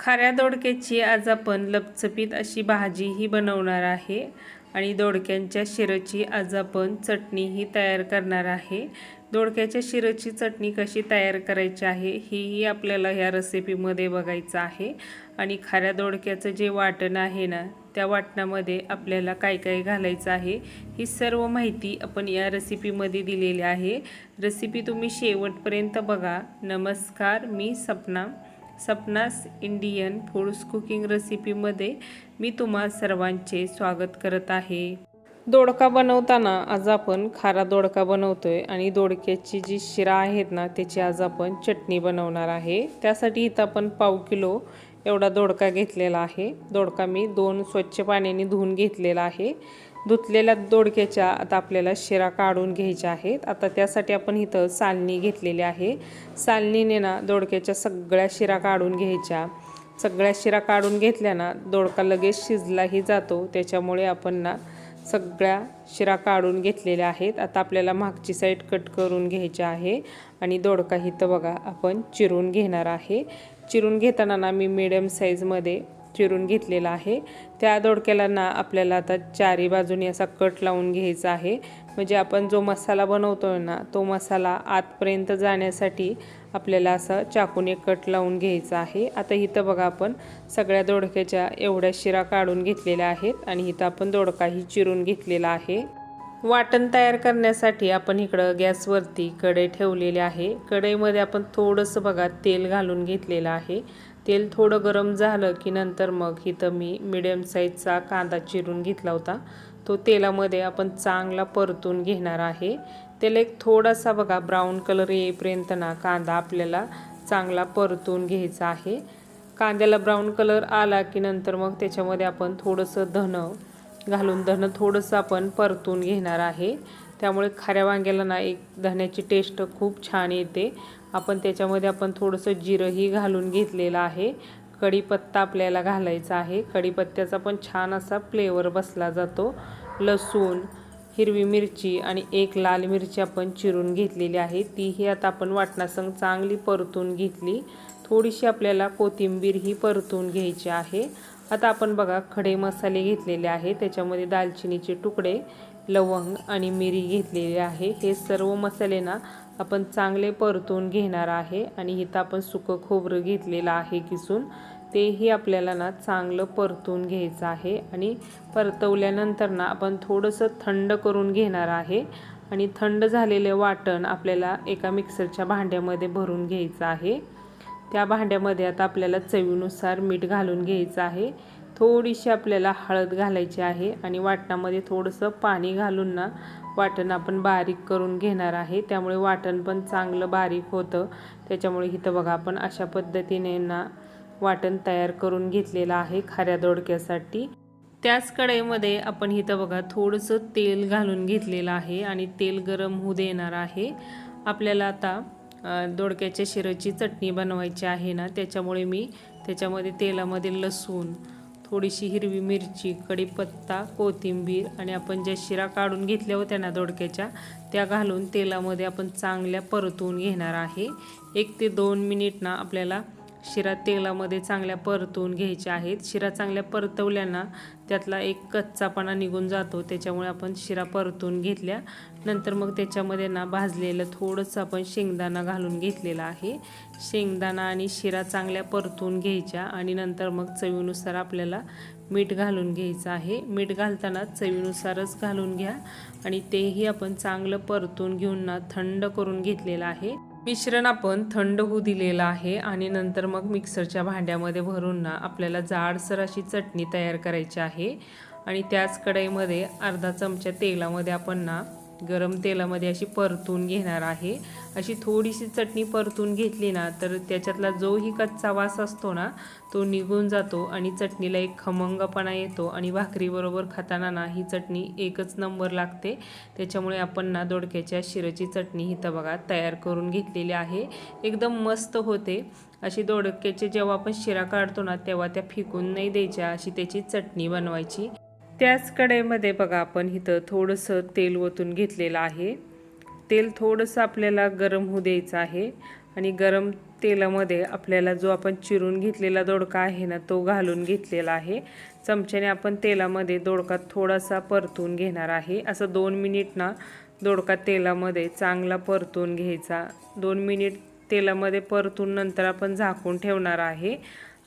खाऱ्या दोडक्याची आज आपण लपचपीत अशी भाजीही बनवणार आहे. आणि दोडक्यांच्या शिरची आज आपण चटणीही तयार करणार आहे. दोडक्याच्या शिरची चटणी कशी तयार करायची आहे हीही आपल्याला ह्या रेसिपीमध्ये बघायचं आहे. आणि खाऱ्या दोडक्याचं जे वाटण आहे ना त्या वाटणामध्ये आपल्याला काय काय घालायचं आहे ही सर्व माहिती आपण या रेसिपीमध्ये दिलेली आहे. रेसिपी तुम्ही शेवटपर्यंत बघा. नमस्कार मी सपना. सपनास इंडियन फूड्स कुकिंग रेसिपीमध्ये मी तुम्हा सर्वांचे स्वागत करत आहे. दोडका बनवताना आज आपण खारा दोडका बनवतोय आणि दोडक्याची जी शिरा आहेत ना त्याची आज आपण चटणी बनवणार आहे. त्यासाठी इथं आपण पाव किलो एवढा दोडका घेतलेला आहे. दोडका मी दोन स्वच्छ पाण्याने धुवून घेतलेला आहे. धुतलेल्या दोडक्याच्या आता आपल्याला शिरा काढून घ्यायच्या आहेत. आता त्यासाठी आपण इथं सालणी घेतलेली आहे. सालनीने ना दोडक्याच्या सगळ्या शिरा काढून घ्यायच्या. सगळ्या शिरा काढून घेतल्या ना दोडका लगेच शिजलाही जातो. त्याच्यामुळे आपण ना सगळ्या शिरा काढून घेतलेल्या आहेत. आता आपल्याला मागची साईड कट करून घ्यायची आहे आणि दोडका इथं बघा आपण चिरून घेणार आहे. चिरून घेताना ना मी मिडियम साईजमध्ये चिरून घेतलेला आहे. त्या दोडक्याला ना आपल्याला आता चारी बाजूनी असा कट लावून घ्यायचा आहे. म्हणजे आपण जो मसाला बनवतोय ना तो मसाला आतपर्यंत जाण्यासाठी आपल्याला असं चाकूने कट लावून घ्यायचा आहे. आता इथं बघा आपण सगळ्या दोडक्याच्या एवढ्या शिरा काढून घेतलेल्या आहेत आणि इथं आपण दोडकाही चिरून घेतलेला आहे. वाटण तयार करण्यासाठी आपण इकडं गॅसवरती कढई ठेवलेली आहे. कढईमध्ये आपण थोडंसं बघा तेल घालून घेतलेलं आहे. तेल थोडं गरम झालं की नंतर मग इथं मी मिडियम साईजचा कांदा चिरून घेतला होता. तो तेलामध्ये आपण चांगला परतून घेणार आहे. त्याला एक थोडासा बघा ब्राऊन कलर येईपर्यंत ना कांदा आपल्याला चांगला परतून घ्यायचा आहे. कांद्याला ब्राऊन कलर आला की नंतर मग त्याच्यामध्ये आपण थोडंसं धन घालून धनं थोडंसं आपण परतून घेणार आहे. त्यामुळे खाऱ्या वांग्याला ना एक धण्याची टेस्ट खूप छान येते. आपण त्याच्यामध्ये आपण थोडंसं जिरंही घालून घेतलेलं आहे. कढीपत्ता आपल्याला घालायचा आहे. कढीपत्त्याचा पण छान असा फ्लेवर बसला जातो. लसूण हिरवी मिरची आणि एक लाल मिरची आपण चिरून घेतलेली आहे. तीही आता आपण वाटणासंग चांगली परतून घेतली. थोडीशी आपल्याला कोथिंबीर ही परतून घ्यायची आहे. आता आपण बघा खडे मसाले घेतलेले आहे. त्याच्यामध्ये दालचिनीचे तुकडे लवंग आणि मिरी घेतलेली आहे. हे सर्व मसाले ना आपण चांगले परतून घेणार आहे आणि इथं आपण सुकं खोबरं घेतलेलं आहे किसून. तेही आपल्याला ना चांगलं परतून घ्यायचं आहे आणि परतवल्यानंतर ना आपण थोडंसं थंड करून घेणार आहे आणि थंड झालेले वाटण आपल्याला एका मिक्सरच्या भांड्यामध्ये भरून घ्यायचं आहे. त्या भांड्यामध्ये आता आपल्याला चवीनुसार मीठ घालून घ्यायचं आहे. थोडीशी आपल्याला हळद घालायची आहे आणि वाटणामध्ये थोडंसं पाणी घालून ना वाटण आपण बारीक करून घेणार आहे. त्यामुळे वाटण पण चांगलं बारीक होतं. त्याच्यामुळे इथं बघा आपण अशा पद्धतीने ना वाटण तयार करून घेतलेलं आहे खाऱ्या दोडक्यासाठी. त्याच कढईमध्ये आपण इथं बघा थोडंसं तेल घालून घेतलेलं आहे आणि तेल गरम होऊ देणार आहे. आपल्याला आता दोडक्याच्या शिरची चटणी बनवायची आहे ना त्याच्यामुळे मी त्याच्यामध्ये तेलामध्ये लसूण थोडीशी हिरवी मिरची कढीपत्ता कोथिंबीर आणि आपण ज्या शिरा काढून घेतल्या होत्या ना दोडक्याच्या त्या घालून तेलामध्ये आपण चांगल्या परतून घेणार आहे. एक ते दोन मिनिट ना आपल्याला शिरा तेलामध्ये चांगल्या परतवून घ्यायच्या आहेत. शिरा चांगल्या परतवल्यानं त्यातला एक कच्चापणा निघून जातो. त्याच्यामुळे आपण शिरा परतून घेतल्या. नंतर मग त्याच्यामध्ये ना भाजलेलं थोडंसं आपण शेंगदाणा घालून घेतलेला आहे. शेंगदाणा आणि शिरा चांगल्या परतून घ्यायच्या आणि नंतर मग चवीनुसार आपल्याला मीठ घालून घ्यायचं आहे. मीठ घालताना चवीनुसारच घालून घ्या आणि तेही आपण चांगलं परतून घेऊन ना थंड करून घेतलेलं आहे. मिश्रण आपण थंड होऊ दिलेलं आहे आणि नंतर मग मिक्सरच्या भांड्यामध्ये भरून ना आपल्याला जाडसर अशी चटणी तयार करायची आहे. आणि त्याच कढईमध्ये अर्धा चमचा तेलामध्ये आपण ना गरम तेलामध्ये अशी परतून घेणार आहे. अशी थोडीशी चटणी परतून घेतली ना तर त्याच्यातला जोही कच्चा वास असतो ना तो निघून जातो आणि चटणीला एक खमंगपणा येतो आणि भाकरीबरोबर खाताना ना ही चटणी एकच नंबर लागते. त्याच्यामुळे आपण ना दोडक्याच्या शिरची चटणी ही तर बघा तयार करून घेतलेली आहे. एकदम मस्त होते. अशी दोडक्याचे जेव्हा आपण शिरा काढतो ना तेव्हा त्या फिकून नाही द्यायच्या अशी त्याची चटणी बनवायची. त्याच कढईमध्ये बघा आपण इथं थोडंसं तेल ओतून घेतलेलं आहे. तेल थोडंसं आपल्याला गरम होऊ द्यायचं आहे आणि गरम तेलामध्ये आपल्याला जो आपण चिरून घेतलेला दोडका आहे ना तो घालून घेतलेला आहे. चमच्याने आपण तेलामध्ये दोडका थोडासा परतून घेणार आहे. असं दोन मिनिट ना दोडका तेलामध्ये चांगला परतून घ्यायचा. दोन मिनिट तेलामध्ये परतून नंतर आपण झाकून ठेवणार आहे.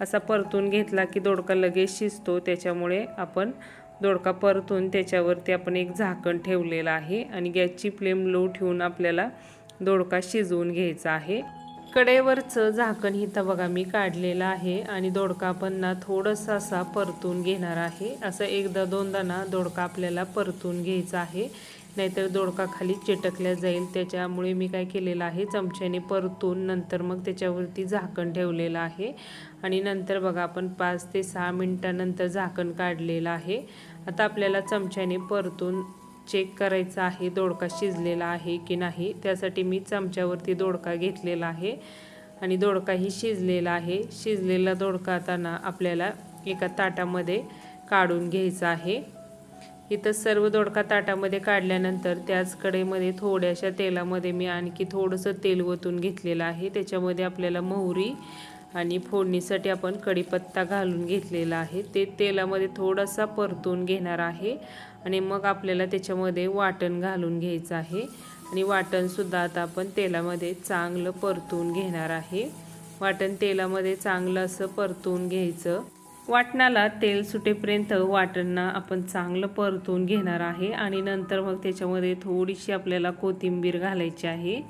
असा परतून घेतला की दोडका लगेच शिजतो त्याच्यामुळे आपण दोडका परतून त्याच्यावरती आपण एक झाकण ठेवलेलं आहे आणि गॅसची फ्लेम लो ठेवून आपल्याला दोडका शिजवून घ्यायचा आहे. कडेवरचं झाकण इथं बघा मी काढलेलं आहे आणि दोडका आपण ना थोडंसं असा परतून घेणार आहे. असं एकदा दोनदा ना दोडका आपल्याला परतून घ्यायचा आहे. नाहीतर दोडका खाली चिटकल्या जाईल. त्याच्यामुळे मी काय केलेलं आहे चमच्याने परतून नंतर मग त्याच्यावरती झाकण ठेवलेलं आहे. आणि नंतर बघा आपण पाच ते सहा मिनटानंतर झाकण काढलेलं आहे. आता आपल्याला चमच्याने परतून चेक करायचं आहे दोडका शिजलेला आहे की नाही. त्यासाठी मी चमच्यावरती दोडका घेतलेला आहे आणि दोडकाही शिजलेला आहे. शिजलेला दोडका आता ना आपल्याला एका ताटामध्ये काढून घ्यायचा आहे. इथं सर्व दोडका ताटामध्ये काढल्यानंतर त्याच कडेमध्ये थोड्याशा तेलामध्ये मी आणखी थोडंसं तेल ओतून घेतलेलं आहे. त्याच्यामध्ये आपल्याला मोहरी आणि फोडणीसाठी आपण कढीपत्ता घालून घेतलेला आहे. ते तेलामध्ये थोडासा परतून घेणार आहे. आणि मग आपल्याला त्याच्यामध्ये वाटण घालून घ्यायचं आहे. आणि वाटणसुद्धा आता आपण तेलामध्ये चांगलं परतून घेणार आहे. वाटण तेलामध्ये चांगलं असं परतून घ्यायचं. वाटणाला तेल सुटेपर्यंत वाटणना आपण चांगलं परतून घेणार आहे. आणि नंतर मग त्याच्यामध्ये थोडीशी आपल्याला कोथिंबीर घालायची आहे.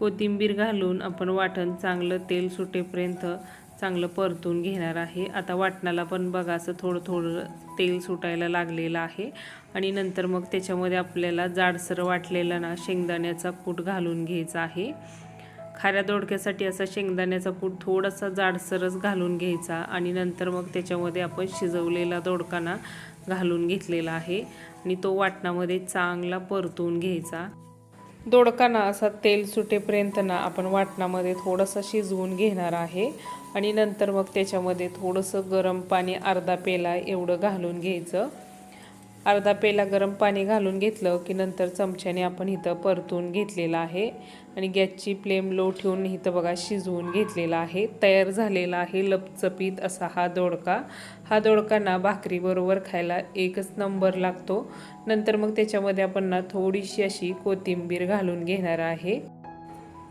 कोथिंबीर घालून आपण वाटण चांगलं तेल सुटेपर्यंत चांगलं परतून घेणार आहे. आता वाटणाला पण बघा असं थोडं थोडं तेल सुटायला लागलेलं आहे. आणि नंतर मग त्याच्यामध्ये आपल्याला जाडसर वाटलेलं ना शेंगदाण्याचा कूट घालून घ्यायचा आहे. खाऱ्या दोडक्यासाठी असा शेंगदाण्याचा कूट थोडासा जाडसरच घालून घ्यायचा. आणि नंतर मग त्याच्यामध्ये आपण शिजवलेला दोडकाना घालून घेतलेला आहे. आणि तो वाटणामध्ये चांगला परतून घ्यायचा. दोडकाना असा तेल सुटेपर्यंत ना आपण वाटणामध्ये थोडंसं शिजवून घेणार आहे. आणि नंतर मग त्याच्यामध्ये थोडंसं गरम पाणी अर्धा पेला एवढं घालून घ्यायचं. अर्धा पेला गरम पाणी घालून घेतलं की नंतर चमच्याने आपण इथं परतून घेतलेलं आहे. आणि गॅसची फ्लेम लो ठेवून इथं बघा शिजवून घेतलेला आहे. तयार झालेला आहे लपचपीत असा हा दोडका. हा दोडका ना भाकरीबरोबर खायला एकच नंबर लागतो. नंतर मग त्याच्यामध्ये आपण ना थोडीशी अशी कोथिंबीर घालून घेणार आहे.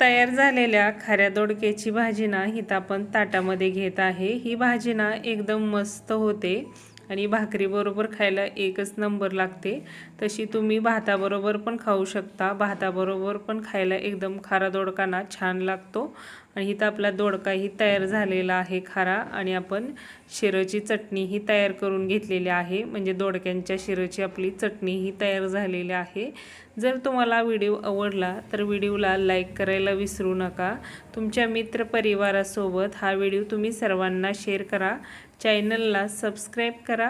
तयार झालेल्या खाऱ्या दोडक्याची भाजी ना हिथं आपण ताटामध्ये घेत आहे. ही भाजी ना एकदम मस्त होते. आणि भाकरीबरोबर खायला एकच नंबर लागते. तशी तुम्ही भाताबरोबर पण खाऊ शकता. भाताबरोबर पण खायला एकदम खारा दोडकाना छान लागतो. आणि इथं आपला दोडकाही तयार झालेला आहे खारा आणि आपण शिरची चटणीही तयार करून घेतलेली आहे. म्हणजे दोडक्यांच्या शिरची आपली चटणीही तयार झालेली आहे. जर तुम्हाला व्हिडिओ आवडला तर व्हिडिओला लाईक करायला विसरू नका. तुमच्या मित्रपरिवारासोबत हा व्हिडिओ तुम्ही सर्वांना शेअर करा. चॅनलला सबस्क्राईब करा.